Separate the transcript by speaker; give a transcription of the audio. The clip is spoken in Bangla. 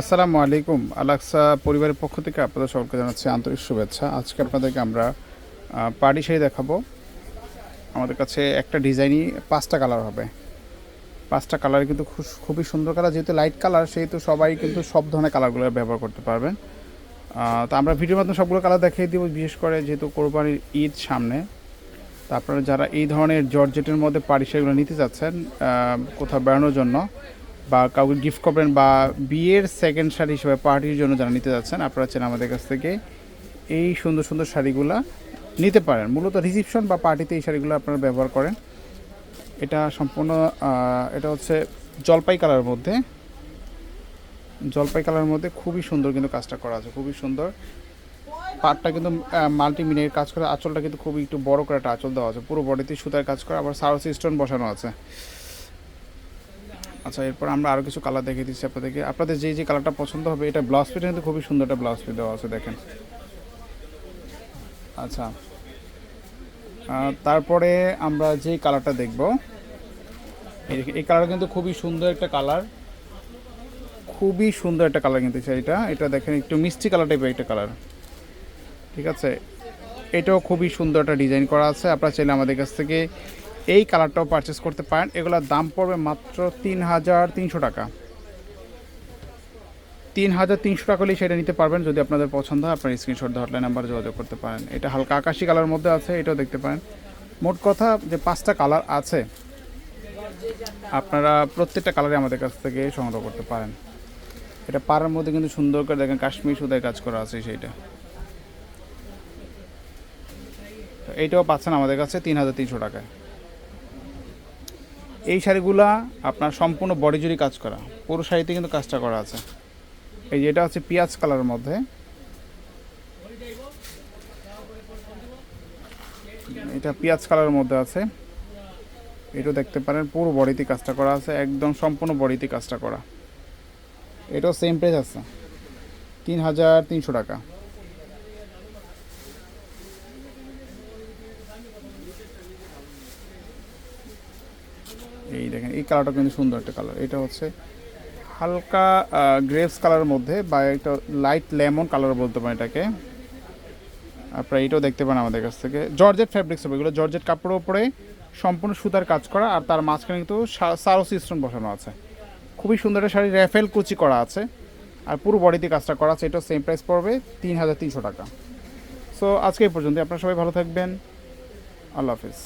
Speaker 1: আসসালামু আলাইকুম। আলাক্সা পরিবারের পক্ষ থেকে আপনাদের সকলকে জানাচ্ছি আন্তরিক শুভেচ্ছা। আজকে আপনাদেরকে আমরা পাড়ি শাড়ি দেখাবো। আমাদের কাছে একটা ডিজাইনই পাঁচটা কালার হবে। পাঁচটা কালার কিন্তু খুব- খুবই সুন্দর কালার। যেহেতু লাইট কালার সেহেতু সবাই কিন্তু সব ধরনের কালারগুলো ব্যবহার করতে পারবেন। তো আমরা ভিডিওর মাধ্যমে সবগুলো কালার দেখিয়ে দিব, বিশেষ করে যেহেতু কোরবানির ঈদ সামনে। তো আপনারা যারা এই ধরনের জর্জেটের মধ্যে পাড়ি শাড়িগুলো নিতে চাচ্ছেন কোথাও বেড়ানোর জন্য বা কাউকে গিফট করবেন বা বিয়ের সেকেন্ড শাড়ি হিসেবে পার্টির জন্য যারা নিতে যাচ্ছেন, আপনারা চেন আমাদের কাছ থেকে এই সুন্দর সুন্দর শাড়িগুলো নিতে পারেন। মূলত রিসিপশন বা পার্টিতে এই শাড়িগুলো আপনারা ব্যবহার করেন। এটা সম্পূর্ণ এটা হচ্ছে জলপাই কালারের মধ্যে। জলপাই কালারের মধ্যে খুবই সুন্দর কিন্তু কাজটা করা আছে, খুবই সুন্দর। পাটটা কিন্তু মাল্টি মিনের কাজ করে, আঁচলটা কিন্তু খুবই একটু বড় করে একটা আঁচল দেওয়া আছে। পুরো বডিতে সুতার কাজ করে, আবার সারসি স্টোন বসানো আছে। আচ্ছা এরপর আমরা আরও কিছু কালার দেখিয়ে দিচ্ছি আপনাদেরকে। আপনাদের যে যে কালারটা পছন্দ হবে, এটা ব্লাউজ পিটা কিন্তু খুবই সুন্দর একটা ব্লাউজ পিট দেওয়া আছে, দেখেন। আচ্ছা। তারপরে আমরা যে কালারটা দেখব, এই এই কালার কিন্তু খুবই সুন্দর একটা কালার খুবই সুন্দর একটা কালার কিন্তু এটা এটা দেখেন, একটু মিষ্টি কালার টাইপের একটা কালার ঠিক আছে? এটাও খুবই সুন্দর একটা ডিজাইন করা আছে। আপনারা চাইলে আমাদের কাছ থেকে এই কালারটাও পারচেস করতে পারেন। এগুলোর দাম পড়বে মাত্র তিন হাজার তিনশো টাকা। তিন হাজার তিনশো টাকা হলেই সেটা নিতে পারবেন যদি আপনাদের পছন্দ হয়। আপনার স্ক্রিনশট হটলাইন নাম্বারে যোগাযোগ করতে পারেন। এটা হালকা আকাশি কালার মধ্যে আছে, এটাও দেখতে পারেন। মোট কথা যে পাঁচটা কালার আছে, আপনারা প্রত্যেকটা কালারে আমাদের কাছ থেকে সংগ্রহ করতে পারেন। এটা পাড়ার মধ্যে কিন্তু সুন্দর করে দেখেন, কাশ্মীর সুতায় কাজ করা আছে সেইটা। এইটাও পাচ্ছেন আমাদের কাছে তিন হাজার তিনশো টাকায়। এই শাড়িগুলা আপনার সম্পূর্ণ বডি জুড়ি কাজ করা। পুরো শাড়িতে কিন্তু কাজটা করা আছে। এই যে এটা হচ্ছে পেঁয়াজ কালারের মধ্যে। এটা পেঁয়াজ কালারের মধ্যে আছে। এটাও দেখতে পারেন, পুরো বডিতে কাজটা করা আছে, একদম সম্পূর্ণ বডিতে কাজটা করা। এটাও সেম প্রাইস আছে। তিন হাজার তিনশো টাকা। এই দেখেন, এই কালারটা কিন্তু সুন্দর একটা কালার এটা হচ্ছে হালকা গ্রেপস কালারের মধ্যে বা একটা লাইট লেমন কালার বলতে পারেন এটাকে। আপনারা এটাও দেখতে পান আমাদের কাছ থেকে। জর্জেট ফ্যাব্রিক্স হবে এগুলো। জর্জেট কাপড়ের উপরে সম্পূর্ণ সুতার কাজ করা আর তার মাঝখানে কিন্তু সারো সিস্টেম বসানো আছে। খুবই সুন্দর একটা শাড়ি, র্যাফেল কুচি করা আছে আর পুরো বডিতে কাজটা করা আছে। এটাও সেম প্রাইস পড়বে তিন হাজার তিনশো টাকা। সো আজকে এই পর্যন্ত আপনারা সবাই ভালো থাকবেন। আল্লাহ হাফিজ।